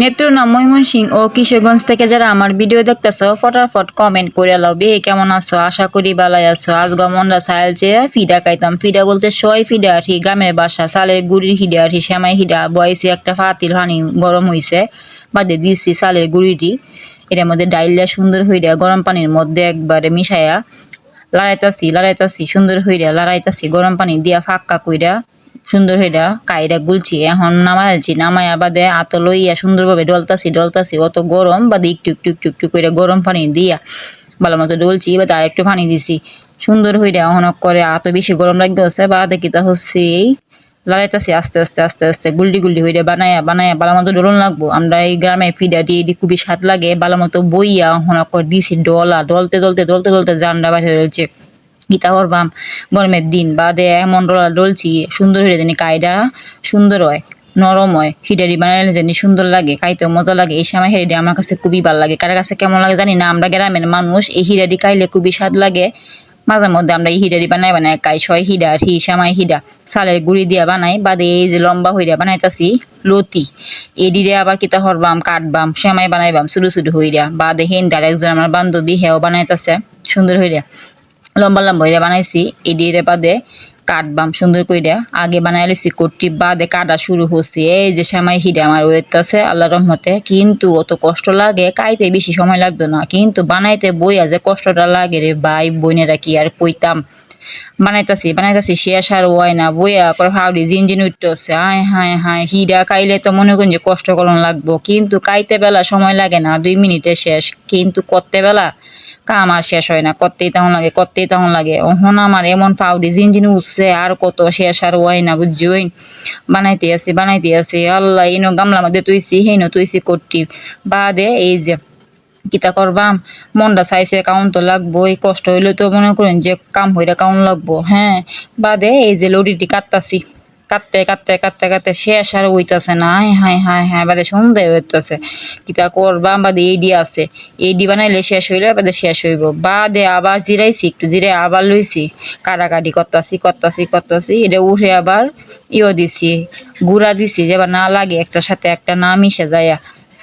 নেত্রনা ময়মনসিং ও কিশোরগঞ্জ থেকে যারা আমার ভিডিও দেখতেছো, ফটাফট কমেন্ট করে লাও। বে, কেমন আছো? আশা করি বালাই আছো। আজ গমনরা সাইল চেয়ে ফিডা খাইতাম। ফিডা বলতে সয় ফিডা আঠি গ্রামের বাসা। সালের গুড়ির হিডা আঠি শ্যামাই হিডা। বয়সে একটা ফাতিল হানি, গরম হইছে। বাদে দিছি সালের গুড়িটি। এটার মধ্যে ডাইলটা সুন্দর হইয়া গরম পানির মধ্যে একবারে মিশাইয়া লড়াইতাছি লড়াইতাছি, সুন্দর হইয়া লড়াইতাছি, গরম পানি দিয়া ফাঁকা কইরা। সুন্দর হইরা কাইরা গুলছি। এখন নামাইছি, নামাইয়া বাদে আতো লইয়া সুন্দরভাবে ডলতাছি ডলতাছি। অত গরম, বাদে একটু একটু একটু একটু করে গরম পানি দিয়া ভালো মতো ডলছি বাদে আর একটু পানি দিছি। সুন্দর হইরা অহনক করে আতো বেশি গরম লাগতেছে, বাদে কিতা হচ্ছে, এই লড়াইতাছি আস্তে আস্তে আস্তে আস্তে গুল্ডি গুল্ডি হইরা বানায়া বানায়া ভালো মতো ডলন লাগবো। আমরা এই গ্রামে ফিডাটি এটি খুবই স্বাদ লাগে, ভালো মতো বইয়া অহনক করে দিছি, ডলা, ডলতে ডলতে ডলতে ডলতে জানডা বাইরে রয়েছে। গীতা করবাম গরমের দিন, বাদে এমন ডলা ডলছি, সুন্দর হয়ে জানি কায়দা সুন্দর হয়, নরম হয় হিডারি বানাইলে জানি সুন্দর লাগে, খাইতেও মজা লাগে, এই সময় হিডারি আমার কাছে খুবই ভালো লাগে। কার কাছে কেমন লাগে জানি না, আমরা গ্রামের মানুষ, এই হিডারি খাইলে খুবই স্বাদ লাগে। মাঝে মধ্যে আমরা এই হিডারি বানাই বানাই কাই ছয় হিডা হি সামাই হিডা। সালের গুড়ি দিয়া বানাই, বাদে এই যে লম্বা হইরা বানাইতাছি, লতি। এডিরে আবার কিতা হরবাম কাটবাম সেমাই বানাইবাম শুরু শুরু হইরা। বাদে হিন্দার একজন আমার বান্ধবী, হেও বানাইতাছে, সুন্দর হইরা। লম্বা লম্বা হইরা বানাইছি, এডিরে বাদে কাটবাম সুন্দর কইরা আগে বানাই লিছি কোটটি বাদে কাটা শুরু হচ্ছে এই যে সময় হিডে আমার ওয়েট আছে আল্লাহ রহমতে। কিন্তু অত কষ্ট লাগে, কাইতে বেশি সময় লাগতো না। কিন্তু বানাইতে বইয়া যে কষ্টটা লাগে রে ভাই বোনেরা কি আর কইতাম? বানাইতাছি বানাইতাছি শেষ আর হয় না, বইয়া পর হাওড়ি জিনজিন উঠতেছে হায় হায় হায়, হিডা খাইলে তো মনে করেন যে কষ্ট করন লাগবো। কিন্তু কাইতে বেলা সময় লাগে না, দুই মিনিটে শেষ। কিন্তু করতে বেলা কাম আর শেষ হয় না, করতেই তেমন লাগে, করতেই তেমন লাগে। ওহন আমার এমন পাউডি, জিনজিন উঠছে, আর কত শেষ আর হয় না বুঝছই বানাইতে আছি বানাইতে আছি। আল্লাহ ইনো গামলা মধ্যে তুইছি হেনো তুইছি করটি বাদে এই যে কিতা করবাম? মনটা চাইছে কাউন তো লাগবোই, কষ্ট হইলে তো মনে করেন যে কাম হইরা কাউন লাগবো হ্যাঁ? বাদে এই যে লড়িটি কাটতাছি, কাটতে কাটতে কাটতে কাটতে শেষ আর হইতাছে না, হায় হায় হায় হায়, বাদে সন্ধ্যা হইতাছে। কিতা করবাম? বাদে এইডি আছে এইডি বানাইলে শেষ হইলে বাদে শেষ হইব। বাদে আবার জিরাইছি, একটু জিরে আবার লইছি কাটাকাটি করতাছি করতাছি করতাছি, এটা উঠে আবার ইও দিছি, গুড়া দিছি, যে না লাগে একটার সাথে একটা না মিশে যায়।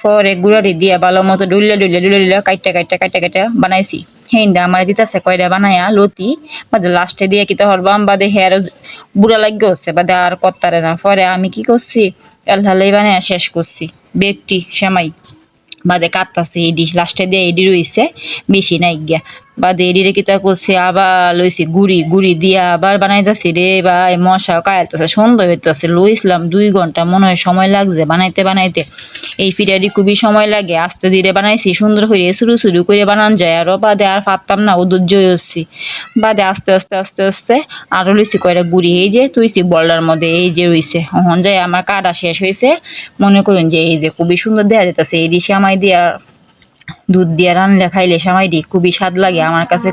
পরে গুড়ারি দিয়া ভালো মতো ডুললে ডুললে ডুলে ডুলে কাইটা কাইটা কাইটা কাইটা বানাইছি। হেন্দা আমার দিতাছে কয়টা বানায়া, লতি, বাদে লাস্টে দিয়ে কিতা হরবাম, বাদে হেয়ার বুড়া লাগিয়ে হচ্ছে বাদে আর কত্তারে না। পরে আমি কি করছি এলহালাই বানায়া শেষ করছি বেগটি সেমাই। বাদে কাটতাছে এডি লাস্টে দিয়ে এডি রইছে, বেশি নাই গিয়া। বাদে এডিরে কিতা করছে, আবার লইছি গুড়ি গুড়ি দিয়া আবার বানাইতেছি রে ভাই, মশা কায়ালতেছে সুন্দর হইতেছে। লইছিলাম দুই ঘণ্টা, মনে হয় সময় লাগছে বানাইতে বানাইতে। এই ফিরারি খুবই সময় লাগে, আস্তে ধীরে বানাইছি, সুন্দর করে শুরু শুরু করে বানান যায়। আরও বাদে আর পারতাম না ও দুর্জয় হচ্ছি বাদে আস্তে আস্তে আস্তে আস্তে আরও লইছি কয়টা গুড়ি, এই যে তুইছি বলটার মধ্যে, এই যে রইছে হন যায় আমার কাটা শেষ হয়েছে মনে করেন যে এই যে খুবই সুন্দর দেখা যেতেছে এই ডিশে আমায় দিয়া দুধ দিয়ে রান্না খাইলে সামাইডি খুবই স্বাদ লাগে আমার কাছে।